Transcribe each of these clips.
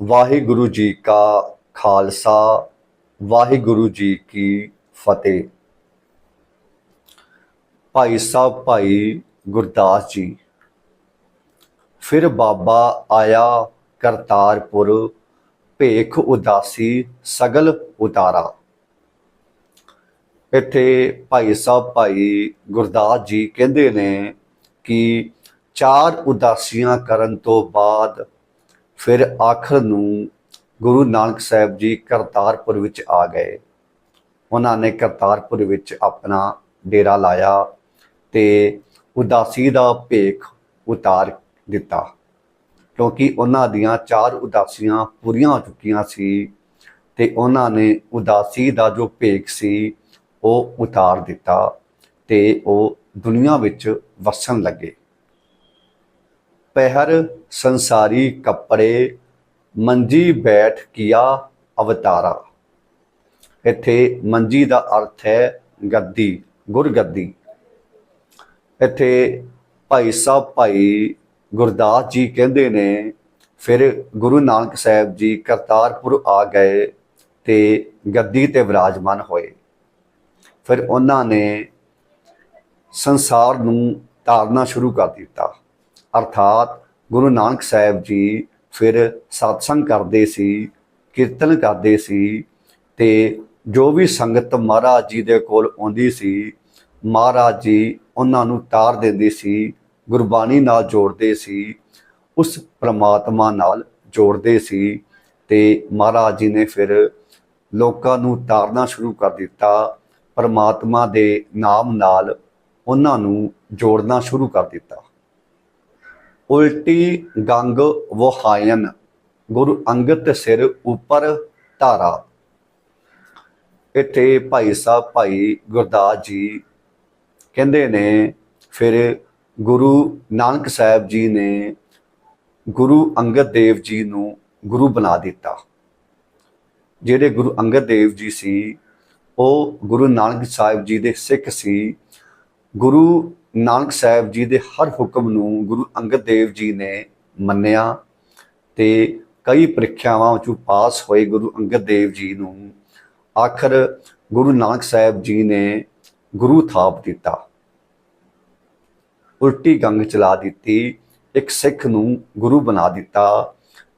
ਵਾਹਿਗੁਰੂ ਜੀ ਕਾ ਖਾਲਸਾ, ਵਾਹਿਗੁਰੂ ਜੀ ਕੀ ਫਤਿਹ। ਭਾਈ ਸਾਹਿਬ, ਭਾਈ ਗੁਰਦਾਸ ਜੀ, ਫਿਰ ਬਾਬਾ ਆਇਆ ਕਰਤਾਰਪੁਰ, ਭੇਖ ਉਦਾਸੀ ਸਗਲ ਉਤਾਰਾ। ਇੱਥੇ ਭਾਈ ਸਾਹਿਬ, ਭਾਈ ਗੁਰਦਾਸ ਜੀ ਕਹਿੰਦੇ ਨੇ ਕਿ ਚਾਰ ਉਦਾਸੀਆਂ ਕਰਨ ਤੋਂ ਬਾਅਦ ਫਿਰ ਆਖਰ ਨੂੰ ਗੁਰੂ ਨਾਨਕ ਸਾਹਿਬ ਜੀ ਕਰਤਾਰਪੁਰ ਵਿੱਚ ਆ ਗਏ। ਉਹਨਾਂ ਨੇ ਕਰਤਾਰਪੁਰ ਵਿੱਚ ਆਪਣਾ ਡੇਰਾ ਲਾਇਆ ਤੇ ਉਦਾਸੀ ਦਾ ਭੇਖ ਉਤਾਰ ਦਿੱਤਾ। ਕਿਉਂਕਿ ਉਹਨਾਂ ਦੀਆਂ ਚਾਰ ਉਦਾਸੀਆਂ ਪੂਰੀਆਂ ਹੋ ਚੁੱਕੀਆਂ ਸੀ ਤੇ ਉਹਨਾਂ ਨੇ ਉਦਾਸੀ ਦਾ ਜੋ ਭੇਖ ਸੀ ਉਹ ਉਤਾਰ ਦਿੱਤਾ ਤੇ ਉਹ ਦੁਨੀਆ ਵਿੱਚ ਵਸਣ ਲੱਗੇ। ਪਹਿਰ ਸੰਸਾਰੀ ਕੱਪੜੇ, ਮੰਜੀ ਬੈਠ ਕੀਆ ਅਵਤਾਰਾ। ਇੱਥੇ ਮੰਜੀ ਦਾ ਅਰਥ ਹੈ ਗੱਦੀ, ਗੁਰਗੱਦੀ। ਇੱਥੇ ਭਾਈ ਸਾਹਿਬ, ਭਾਈ ਗੁਰਦਾਸ ਜੀ ਕਹਿੰਦੇ ਨੇ, ਫਿਰ ਗੁਰੂ ਨਾਨਕ ਸਾਹਿਬ ਜੀ ਕਰਤਾਰਪੁਰ ਆ ਗਏ ਤੇ ਗੱਦੀ ਤੇ ਵਿਰਾਜਮਾਨ ਹੋਏ। ਫਿਰ ਉਹਨਾਂ ਨੇ ਸੰਸਾਰ ਨੂੰ ਤਾਰਨਾ ਸ਼ੁਰੂ ਕਰ ਦਿੱਤਾ। ਅਰਥਾਤ ਗੁਰੂ ਨਾਨਕ ਸਾਹਿਬ ਜੀ ਫਿਰ satsang ਕਰਦੇ ਸੀ, ਕੀਰਤਨ ਕਰਦੇ ਸੀ ਤੇ ਜੋ ਵੀ ਸੰਗਤ ਮਹਾਰਾਜ ਜੀ ਦੇ ਕੋਲ ਆਉਂਦੀ ਸੀ, ਮਹਾਰਾਜ ਜੀ ਉਹਨਾਂ ਨੂੰ ਤਾਰ ਦਿੰਦੇ ਸੀ, ਗੁਰਬਾਣੀ ਨਾਲ ਜੋੜਦੇ ਸੀ, ਉਸ ਪ੍ਰਮਾਤਮਾ ਨਾਲ ਜੋੜਦੇ ਸੀ ਤੇ ਮਹਾਰਾਜ ਜੀ ਨੇ ਫਿਰ ਲੋਕਾਂ ਨੂੰ ਤਾਰਨਾ ਸ਼ੁਰੂ ਕਰ ਦਿੱਤਾ, ਪਰਮਾਤਮਾ ਦੇ ਨਾਮ ਨਾਲ ਉਹਨਾਂ ਨੂੰ ਜੋੜਨਾ ਸ਼ੁਰੂ ਕਰ ਦਿੱਤਾ। ਉਲਟੀ ਗੰਗ ਵਹਾਇਨ, ਗੁਰੂ ਅੰਗਦ ਸਿਰ ਉੱਪਰ ਧਾਰਾ। ਇੱਥੇ ਭਾਈ ਸਾਹਿਬ, ਭਾਈ ਗੁਰਦਾਸ ਜੀ ਕਹਿੰਦੇ ਨੇ, ਫਿਰ ਗੁਰੂ ਨਾਨਕ ਸਾਹਿਬ ਜੀ ਨੇ ਗੁਰੂ ਅੰਗਦ ਦੇਵ ਜੀ ਨੂੰ ਗੁਰੂ ਬਣਾ ਦਿੱਤਾ। ਜਿਹੜੇ ਗੁਰੂ ਅੰਗਦ ਦੇਵ ਜੀ ਸੀ, ਉਹ ਗੁਰੂ ਨਾਨਕ ਸਾਹਿਬ ਜੀ ਦੇ ਸਿੱਖ ਸੀ। ਗੁਰੂ ਨਾਨਕ ਸਾਹਿਬ ਜੀ ਦੇ ਹਰ ਹੁਕਮ ਨੂੰ ਗੁਰੂ ਅੰਗਦ ਦੇਵ ਜੀ ਨੇ ਮੰਨਿਆ ਤੇ ਕਈ ਪ੍ਰੀਖਿਆਵਾਂ ਵਿੱਚੋਂ ਪਾਸ ਹੋਏ ਗੁਰੂ ਅੰਗਦ ਦੇਵ ਜੀ ਨੂੰ, ਆਖਰ ਗੁਰੂ ਨਾਨਕ ਸਾਹਿਬ ਜੀ ਨੇ ਗੁਰੂ ਥਾਪ ਦਿੱਤਾ। ਉਲਟੀ ਗੰਗ ਚਲਾ ਦਿੱਤੀ, ਇੱਕ ਸਿੱਖ ਨੂੰ ਗੁਰੂ ਬਣਾ ਦਿੱਤਾ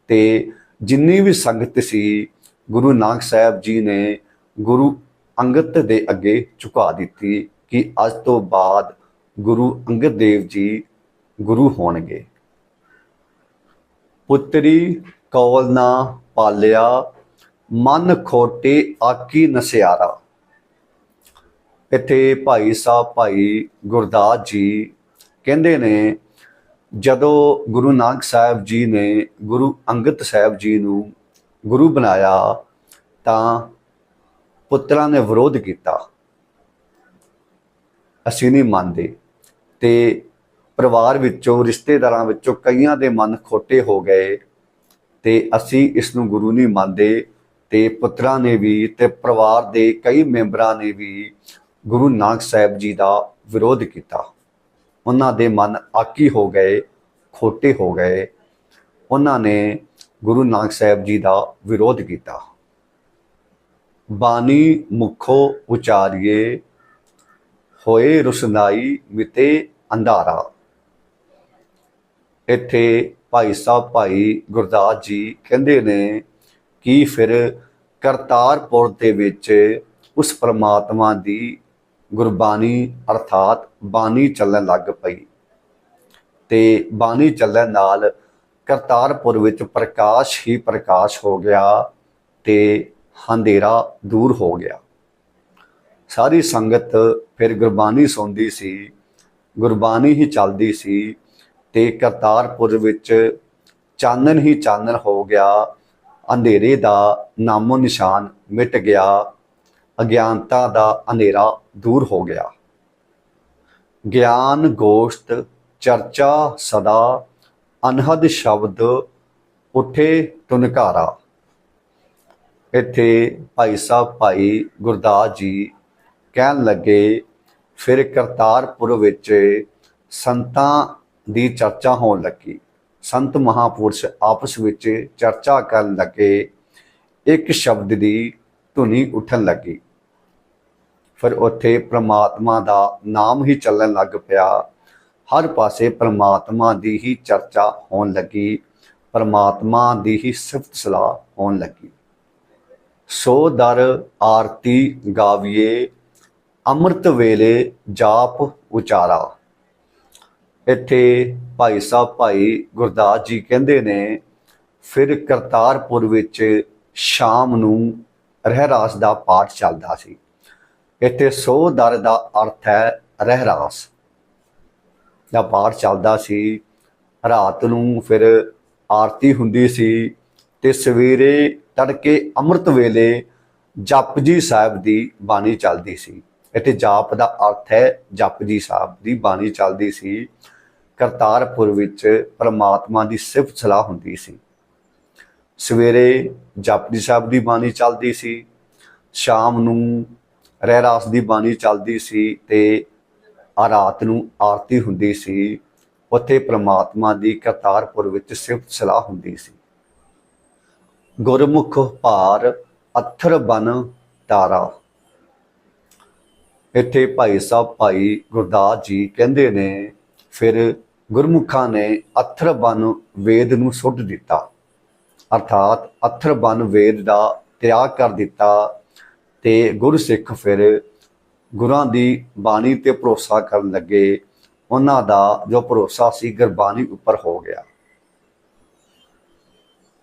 ਤੇ ਜਿੰਨੀ ਵੀ ਸੰਗਤ ਸੀ, ਗੁਰੂ ਨਾਨਕ ਸਾਹਿਬ ਜੀ ਨੇ ਗੁਰੂ ਅੰਗਦ ਦੇ ਅੱਗੇ ਝੁਕਾ ਦਿੱਤੀ ਕਿ ਅੱਜ ਤੋਂ ਬਾਅਦ ਗੁਰੂ ਅੰਗਦ ਦੇਵ ਜੀ ਗੁਰੂ ਹੋਣਗੇ। ਪੁੱਤਰੀ ਕੌਲ ਨਾ ਪਾਲਿਆ, ਮਨ ਖੋਟੇ ਆਕੀ ਨਸਿਆਰਾ ਇੱਥੇ ਭਾਈ ਸਾਹਿਬ ਭਾਈ ਗੁਰਦਾਸ ਜੀ ਕਹਿੰਦੇ ਨੇ, ਜਦੋਂ ਗੁਰੂ ਨਾਨਕ ਸਾਹਿਬ ਜੀ ਨੇ ਗੁਰੂ ਅੰਗਦ ਸਾਹਿਬ ਜੀ ਨੂੰ ਗੁਰੂ ਬਣਾਇਆ, ਤਾਂ ਪੁੱਤਰਾਂ ਨੇ ਵਿਰੋਧ ਕੀਤਾ। ਅਸੀਂ ਨਹੀਂ ਮੰਨਦੇ। ਤੇ ਪਰਿਵਾਰ ਵਿੱਚੋਂ, ਰਿਸ਼ਤੇਦਾਰਾਂ ਵਿੱਚੋਂ ਕਈਆਂ ਦੇ ਮਨ ਖੋਟੇ ਹੋ ਗਏ ਤੇ ਅਸੀਂ ਇਸ ਨੂੰ ਗੁਰੂ ਨਹੀਂ ਮੰਨਦੇ ਤੇ ਪੁੱਤਰਾਂ ਨੇ ਵੀ ਤੇ ਪਰਿਵਾਰ ਦੇ ਕਈ ਮੈਂਬਰਾਂ ਨੇ ਵੀ ਗੁਰੂ ਨਾਨਕ ਸਾਹਿਬ ਜੀ ਦਾ ਵਿਰੋਧ ਕੀਤਾ। ਉਹਨਾਂ ਦੇ ਮਨ ਆਕੀ ਹੋ ਗਏ, ਖੋਟੇ ਹੋ ਗਏ। ਉਹਨਾਂ ਨੇ ਗੁਰੂ ਨਾਨਕ ਸਾਹਿਬ ਜੀ ਦਾ ਵਿਰੋਧ ਕੀਤਾ। ਬਾਣੀ ਮੁਖੋ ਉਚਾਰੀਏ, ਹੋਏ ਰੁਸਨਾਈ ਮਿਤੇ ਅੰਧਾਰਾ। ਇੱਥੇ ਭਾਈ ਸਾਹਿਬ ਭਾਈ ਗੁਰਦਾਸ ਜੀ ਕਹਿੰਦੇ ਨੇ ਕਿ ਫਿਰ ਕਰਤਾਰਪੁਰ ਦੇ ਵਿੱਚ ਉਸ ਪ੍ਰਮਾਤਮਾ ਦੀ ਗੁਰਬਾਣੀ ਅਰਥਾਤ ਬਾਣੀ ਚੱਲਣ ਲੱਗ ਪਈ। ਤੇ ਬਾਣੀ ਚੱਲਣ ਨਾਲ ਕਰਤਾਰਪੁਰ ਵਿੱਚ ਪ੍ਰਕਾਸ਼ ਹੀ ਪ੍ਰਕਾਸ਼ ਹੋ ਗਿਆ ਤੇ ਹਨੇਰਾ ਦੂਰ ਹੋ ਗਿਆ। ਸਾਰੀ ਸੰਗਤ ਫਿਰ ਗੁਰਬਾਣੀ ਸੁਣਦੀ ਸੀ ਗੁਰਬਾਣੀ ਹੀ ਚੱਲਦੀ ਸੀ ਤੇ ਕਰਤਾਰਪੁਰ ਵਿੱਚ ਚਾਨਣ ਹੀ ਚਾਨਣ ਹੋ ਗਿਆ, ਅੰਧੇਰੇ ਦਾ ਨਾਮੋ ਨਿਸ਼ਾਨ ਮਿਟ ਗਿਆ, ਅਗਿਆਨਤਾ ਦਾ ਹਨੇਰਾ ਦੂਰ ਹੋ ਗਿਆ। ਗਿਆਨ, ਗੋਸ਼ਟ, ਚਰਚਾ ਸਦਾ, ਅਨਹਦ ਸ਼ਬਦ ਉਠੇ ਤੁਨਕਾਰਾ ਇੱਥੇ ਭਾਈ ਸਾਹਿਬ, ਭਾਈ ਗੁਰਦਾਸ ਜੀ ਕਹਿਣ ਲੱਗੇ ਫਿਰ ਕਰਤਾਰਪੁਰ ਵਿੱਚ ਸੰਤਾਂ ਦੀ ਚਰਚਾ ਹੋਣ ਲੱਗੀ। ਸੰਤ ਮਹਾਪੁਰਸ਼ ਆਪਸ ਵਿੱਚ ਚਰਚਾ ਕਰਨ ਲੱਗੇ। ਇੱਕ ਸ਼ਬਦ ਦੀ ਧੁਨੀ ਉੱਠਣ ਲੱਗੀ। ਫਿਰ ਉੱਥੇ ਪ੍ਰਮਾਤਮਾ ਦਾ ਨਾਮ ਹੀ ਚੱਲਣ ਲੱਗ ਪਿਆ। ਹਰ ਪਾਸੇ ਪ੍ਰਮਾਤਮਾ ਦੀ ਹੀ ਚਰਚਾ ਹੋਣ ਲੱਗੀ। ਪ੍ਰਮਾਤਮਾ ਦੀ ਹੀ ਸਿਫਤ ਸਲਾਹ ਹੋਣ ਲੱਗੀ। ਸੋ ਦਰ ਆਰਤੀ ਗਾਵੀਏ ਅੰਮ੍ਰਿਤ ਵੇਲੇ ਜਾਪ ਉਚਾਰਾ। ਇੱਥੇ ਭਾਈ ਸਾਹਿਬ, ਭਾਈ ਗੁਰਦਾਸ ਜੀ ਕਹਿੰਦੇ ਨੇ, ਫਿਰ ਕਰਤਾਰਪੁਰ ਵਿੱਚ ਸ਼ਾਮ ਨੂੰ ਰਹਿਰਾਸ ਦਾ ਪਾਠ ਚੱਲਦਾ ਸੀ। ਇੱਥੇ ਸੋ ਦਰ ਦਾ ਅਰਥ ਹੈ ਰਹਿਰਾਸ ਦਾ ਪਾਠ ਚੱਲਦਾ ਸੀ। ਰਾਤ ਨੂੰ ਫਿਰ ਆਰਤੀ ਹੁੰਦੀ ਸੀ ਤੇ ਸਵੇਰੇ ਤੜਕੇ ਅੰਮ੍ਰਿਤ ਵੇਲੇ ਜਪਜੀ ਸਾਹਿਬ ਦੀ ਬਾਣੀ ਚੱਲਦੀ ਸੀ। ਇੱਥੇ ਜਾਪ ਦਾ ਅਰਥ ਹੈ ਜਪਜੀ ਸਾਹਿਬ ਦੀ ਬਾਣੀ ਚੱਲਦੀ ਸੀ, ਕਰਤਾਰਪੁਰ ਵਿੱਚ ਪ੍ਰਮਾਤਮਾ ਦੀ ਸਿਫਤ ਸਲਾਹ ਹੁੰਦੀ ਸੀ। ਸਵੇਰੇ ਜਪਜੀ ਸਾਹਿਬ ਦੀ ਬਾਣੀ ਚੱਲਦੀ ਸੀ, ਸ਼ਾਮ ਨੂੰ ਰਹਿਰਾਸ ਦੀ ਬਾਣੀ ਚੱਲਦੀ ਸੀ ਤੇ ਆ ਰਾਤ ਨੂੰ ਆਰਤੀ ਹੁੰਦੀ ਸੀ, ਉੱਥੇ ਪ੍ਰਮਾਤਮਾ ਦੀ ਕਰਤਾਰਪੁਰ ਵਿੱਚ ਸਿਫਤ ਸਲਾਹ ਹੁੰਦੀ ਸੀ। ਗੁਰਮੁਖ ਭਾਰ ਅਥਰ ਬਨ ਤਾਰਾ। ਇੱਥੇ ਭਾਈ ਸਾਹਿਬ ਭਾਈ ਗੁਰਦਾਸ ਜੀ ਕਹਿੰਦੇ ਨੇ, ਫਿਰ ਗੁਰਮੁਖਾਂ ਨੇ ਅਥਰ ਬਨ ਵੇਦ ਨੂੰ ਸੁੱਟ ਦਿੱਤਾ। ਅਰਥਾਤ ਅਥਰ ਬਨ ਵੇਦ ਦਾ ਤਿਆਗ ਕਰ ਦਿੱਤਾ ਤੇ ਗੁਰਸਿੱਖ ਫਿਰ ਗੁਰਾਂ ਦੀ ਬਾਣੀ ਤੇ ਭਰੋਸਾ ਕਰਨ ਲੱਗੇ। ਉਹਨਾਂ ਦਾ ਜੋ ਭਰੋਸਾ ਸੀ ਗੁਰਬਾਣੀ ਉੱਪਰ ਹੋ ਗਿਆ।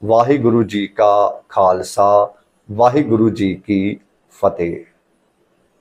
ਵਾਹਿਗੁਰੂ ਜੀ ਕਾ ਖਾਲਸਾ, ਵਾਹਿਗੁਰੂ ਜੀ ਕੀ ਫਤਿਹ।